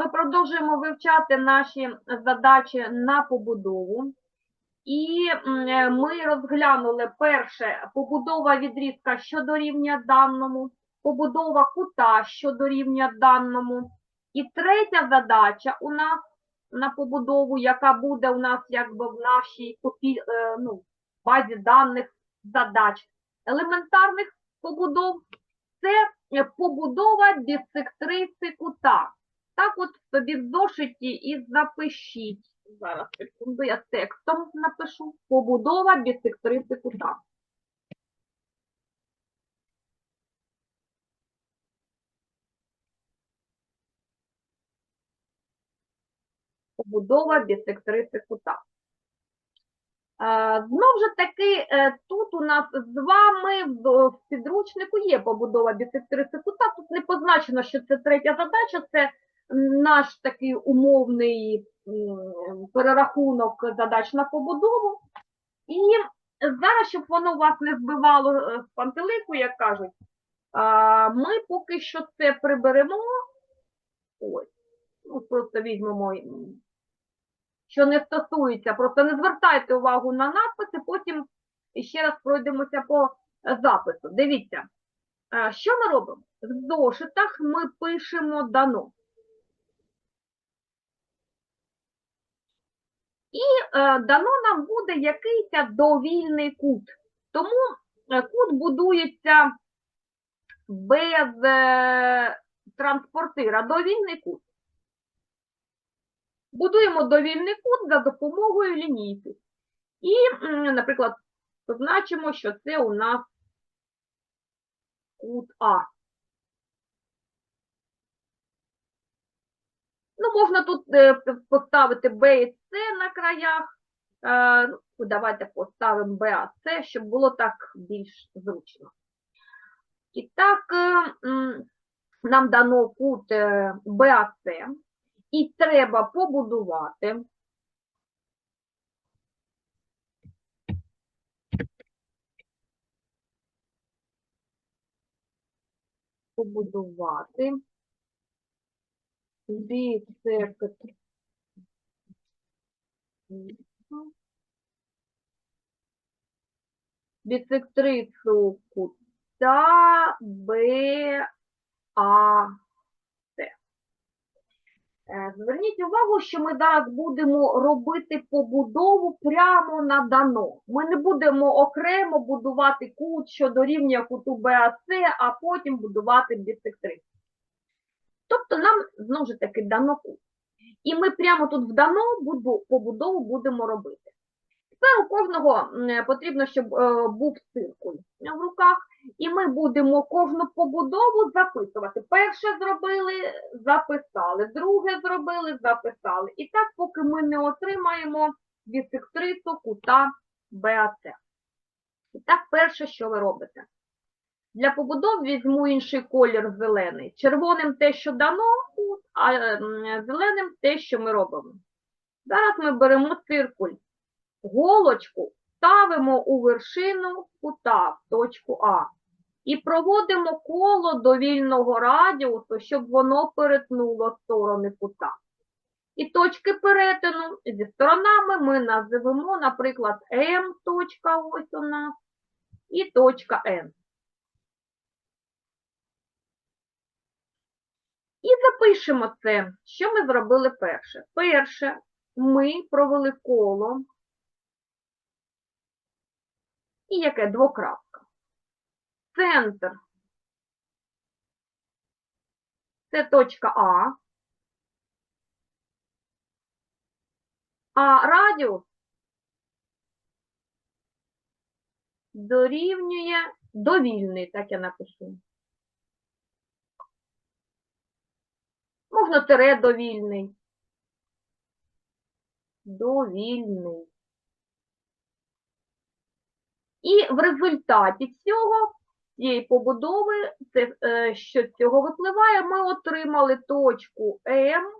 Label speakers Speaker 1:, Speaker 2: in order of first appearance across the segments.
Speaker 1: Ми продовжуємо вивчати наші задачі на побудову. І е, ми розглянули перше побудова відрізка, що дорівнює даному, побудова кута, що дорівнює даному. І третя задача у нас на побудову, яка буде у нас якби в нашій е, ну, базі даних задач елементарних побудов, це побудова бісектриси кута. Так от собі в зошиті і запишіть. Зараз секунду, я текстом напишу. Побудова бісектриси кута. Побудова бісектриси кута. Е, Знов же таки, е, тут у нас з вами в підручнику є побудова бісектриси кута. Тут не позначено, що це третя задача, це наш такий умовний перерахунок задач на побудову. І зараз, щоб воно вас не збивало е, з пантелику, як кажуть, ми поки що це приберемо. Ось, ну, просто візьмемо, що не стосується, просто не звертайте увагу на надписи, потім ще раз пройдемося по запису. Дивіться, е, що ми робимо? В зошитах ми пишемо дано. Е, дано нам буде якийсь довільний кут. Тому е, кут будується без е, транспортира. Довільний кут. Будуємо довільний кут за допомогою лінійки. І, наприклад, позначимо, що це у нас кут А. Ну, можна тут поставити Б і С на краях. Е, ну, давайте поставимо Б, А, С, щоб було так більш зручно. І так, е, нам дано кут е, БАЦ, і треба побудувати. Побудувати бісектр бісектрису кута БАЦ. Е, Зверніть увагу, що ми зараз будемо робити побудову прямо на дано. Ми не будемо окремо будувати кут, що дорівнює куту БАЦ, а потім будувати бісектрису. Тобто нам знову ж таки дано кут. І ми прямо тут в дано буду- побудову будемо робити. Тепер у кожного потрібно, щоб е, був циркуль в руках, і ми будемо кожну побудову записувати. Перше зробили, записали, друге зробили, записали. І так, поки ми не отримаємо бісектрису кута БАЦ. І так, перше, що ви робите? Для побудов візьму інший колір зелений. Червоним те, що дано, а зеленим те, що ми робимо. Зараз ми беремо циркуль. Голочку ставимо у вершину кута в точку А. І проводимо коло довільного радіусу, щоб воно перетнуло сторони кута. І точки перетину зі сторонами ми називемо, наприклад, М точка ось у нас і точка N. І запишемо це, що ми зробили перше. Перше, ми провели коло. І яке двокрапка. Центр. Це точка А. А радіус дорівнює довільний, так я напишу. Можна тире довільний. Довільний. І в результаті цього, цієї побудови, це, е, що з цього випливає, ми отримали точку М,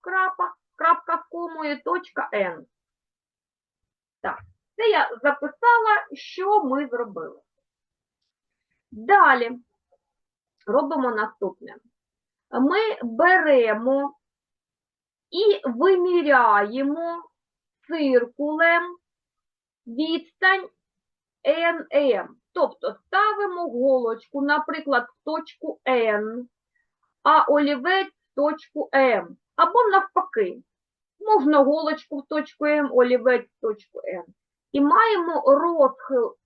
Speaker 1: крапа, крапка з комою, точка N. Так, це я записала, що ми зробили. Далі робимо наступне. Ми беремо і виміряємо циркулем відстань NM. Тобто ставимо голочку, наприклад, в точку N, а олівець в точку М. Або навпаки. Можна голочку в точку М, олівець в точку N. І маємо розхил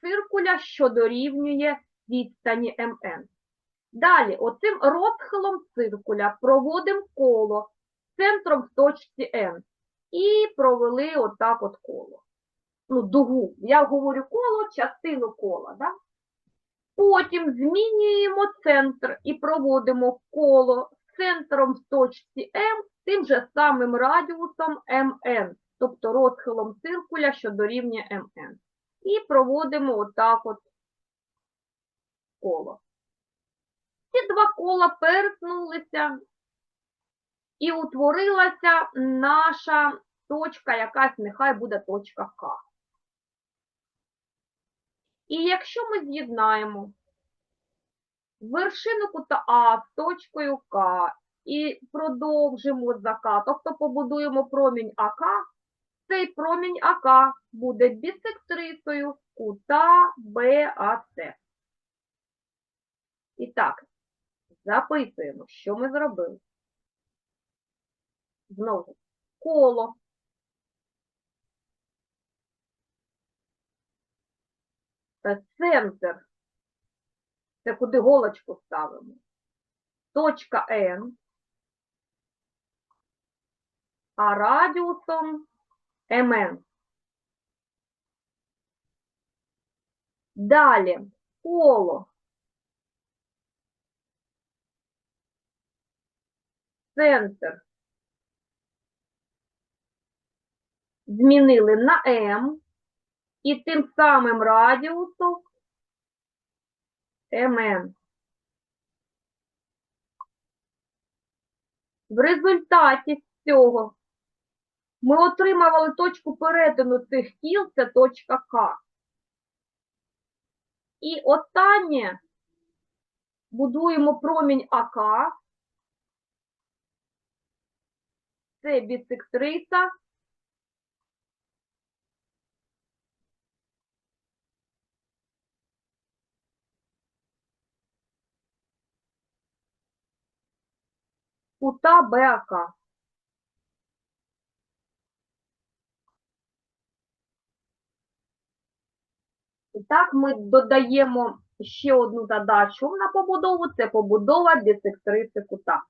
Speaker 1: циркуля, що дорівнює відстані МН. Далі, оцим розхилом циркуля проводимо коло центром в точці N. І провели отак от коло. Ну, дугу. Я говорю коло, частину кола. Да? Потім змінюємо центр і проводимо коло центром в точці М тим же самим радіусом МН, тобто розхилом циркуля, що дорівнює МН. І проводимо отак от коло. Ці два кола перетнулися і утворилася наша точка, якась нехай буде точка К. І якщо ми з'єднаємо вершину кута А з точкою К і продовжимо за К, тобто побудуємо промінь АК, цей промінь АК буде бісектрисою кута БАЦ. І так, записуємо, що ми зробили. Знову коло. Та Центр. Це куди голочку ставимо. Точка N. А радіусом МН. Далі коло. Центр. Змінили на М. І тим самим радіусом МН. В результаті цього ми отримували точку перетину цих кіл, це точка К. І останнє будуємо промінь АК. Це бісектриса. кута БАК. І так ми додаємо ще одну задачу на побудову, це побудова бісектриси кута.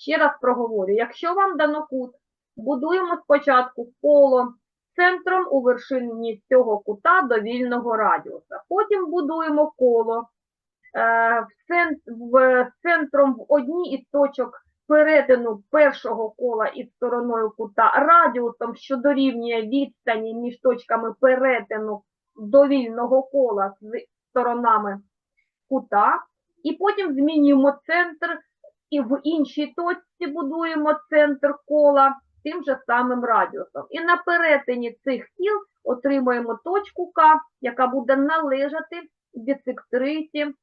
Speaker 1: Ще раз проговорю, якщо вам дано кут, будуємо спочатку коло центром у вершині цього кута до вільного радіуса. Потім будуємо коло е, в цент- в центром в одній із точок перетину першого кола із стороною кута радіусом, що дорівнює відстані між точками перетину довільного кола з сторонами кута, і потім змінюємо центр, і в іншій точці будуємо центр кола тим же самим радіусом. І на перетині цих кіл отримуємо точку К, яка буде належати бісектрисі е,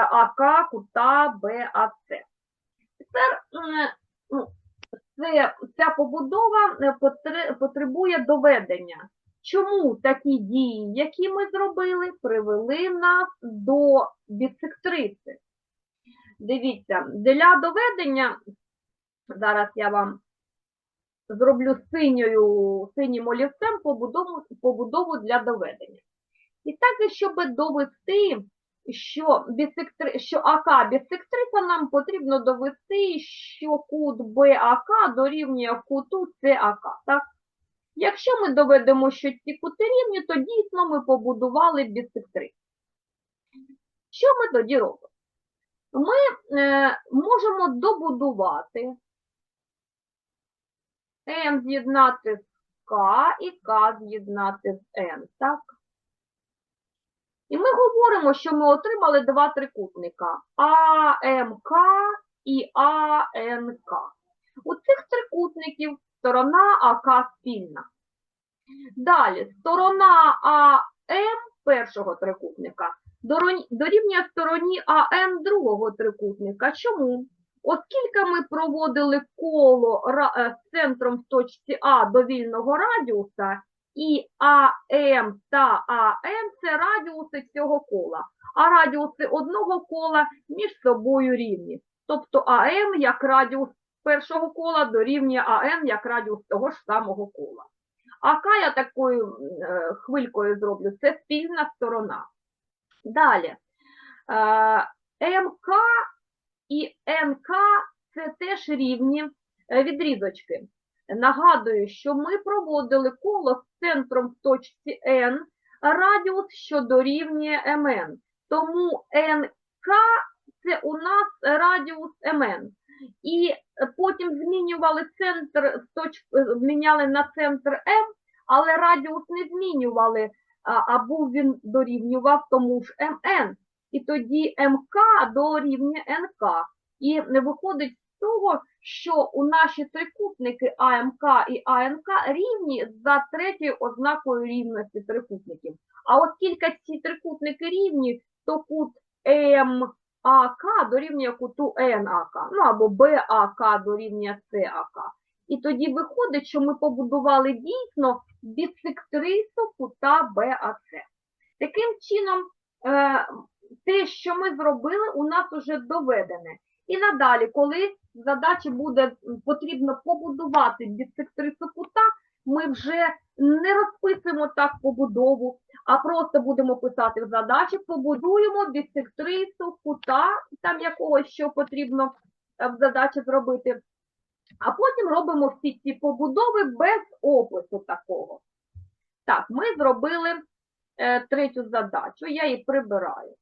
Speaker 1: АК кута БАЦ. Тепер ну, ця побудова е, потребує доведення. Чому такі дії, які ми зробили, привели нас до бісектриси? Дивіться, для доведення, зараз я вам зроблю синьою, синім олівцем побудову, побудову для доведення. І так, щоб довести, що, що АК бісектриса, нам потрібно довести, що кут БАК дорівнює куту САК. Так? Якщо ми доведемо, що ці кути рівні, то дійсно ми побудували бісектрису. Що ми тоді робимо? Ми е, можемо добудувати М з'єднати з К і К з'єднати з Н, так? І ми говоримо, що ми отримали два трикутника АМК і АНК. У цих трикутників сторона АК спільна. Далі, сторона АМ першого трикутника дорівнює стороні АН другого трикутника. Чому? Оскільки ми проводили коло е, з центром в точці А до вільного радіуса, і АМ та АН це радіуси цього кола, а радіуси одного кола між собою рівні. Тобто АМ як радіус першого кола дорівнює АН як радіус того ж самого кола. АК я такою е, хвилькою зроблю, це спільна сторона. Далі. Е, МК і НК це теж рівні е, відрізочки. Нагадую, що ми проводили коло з центром в точці N, радіус, що дорівнює МН. Тому НК це у нас радіус МН. І потім змінювали центр, е, зміняли на центр М, але радіус не змінювали, або він дорівнював тому ж МН. І тоді МК дорівнює НК. І виходить з того, що у наші трикутники АМК і АНК рівні за третьою ознакою рівності трикутників. А оскільки ці трикутники рівні, то кут МАК дорівнює куту НАК, ну або БАК дорівнює САК. І тоді виходить, що ми побудували дійсно бісектрису кута БАЦ. Таким чином, е, те, що ми зробили, у нас вже доведене. І надалі, коли задачі буде потрібно побудувати бісектрису кута, ми вже не розписуємо так побудову, а просто будемо писати в задачі, побудуємо бісектрису кута, там якогось, що потрібно е, в задачі зробити. А потім робимо всі ці побудови без опису такого. Так, ми зробили е, третю задачу, я її прибираю.